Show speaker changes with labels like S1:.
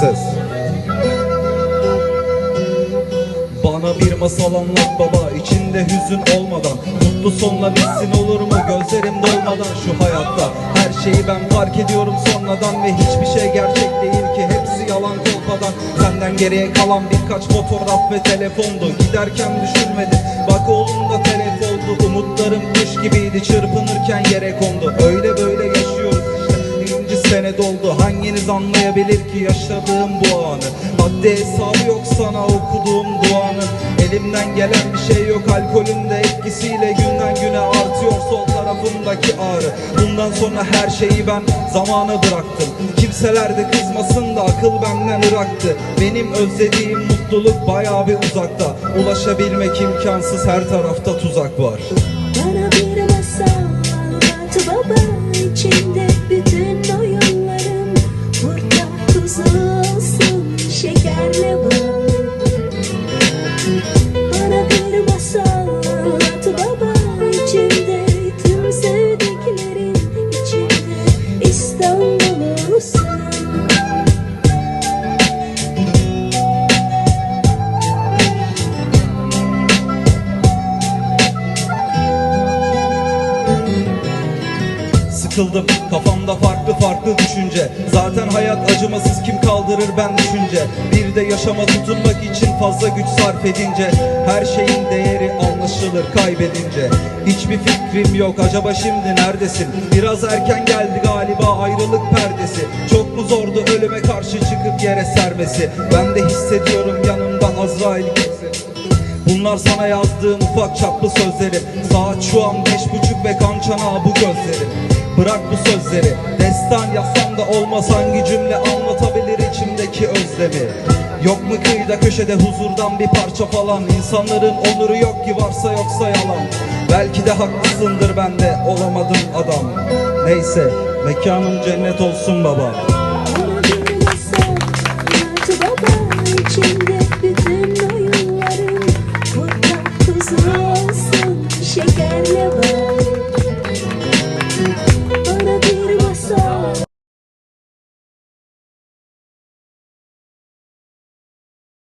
S1: ses. Bana bir masal anlat baba içinde hüzün olmadan. Mutlu sonla bitsin olur mu? Gözlerim dolmadan Şu hayatta. Her şeyi ben fark ediyorum sonradan Ve hiçbir şey gerçek değil ki. Hepsi yalan kolpadan. Senden geriye kalan birkaç fotoğraf ve telefondu. Giderken düşünmedim. Bak oğlum da telef oldu. Umutlarım kuş gibiydi. Çırpınırken yere kondu. Öyle sene doldu. Hanginiz anlayabilir ki yaşadığım bu anı? Haddi hesabı yok sana okuduğum duanın Elimden gelen bir şey yok. Alkolün de etkisiyle Günden güne artıyor sol tarafımdaki ağrı. Bundan sonra her şeyi ben zamana bıraktım. Kimseler de kızmasın da akıl benden ıraktı. Benim özlediğim mutluluk bayağı bir uzakta. Ulaşabilmek imkansız. Her tarafta tuzak var Sıkıldım kafamda farklı farklı düşünce. Zaten hayat acımasız kim kaldırır ben düşünce. Bir de yaşama tutunmak için fazla güç sarf edince. Her şeyin değeri anlaşılır kaybedince. Hiçbir fikrim yok. Acaba şimdi neredesin? Biraz erken geldi galiba ayrılık perdesi. Çok mu zordu ölüme karşı çıkıp yere sermesi? Ben de hissediyorum yanımda Azrail kimse. Bunlar sana yazdığım ufak çaplı sözlerim Saat şu an beş buçuk ve kan çanağı bu gözlerim Bırak bu sözleri. Destan yazsam da olmaz. Hangi cümle anlatabilir içimdeki özlemi? Yok mu kıyıda köşede huzurdan bir parça falan? İnsanların onuru yok ki varsa yoksa yalan. Belki de haklısındır ben de olamadım adam. Neyse mekanım cennet olsun baba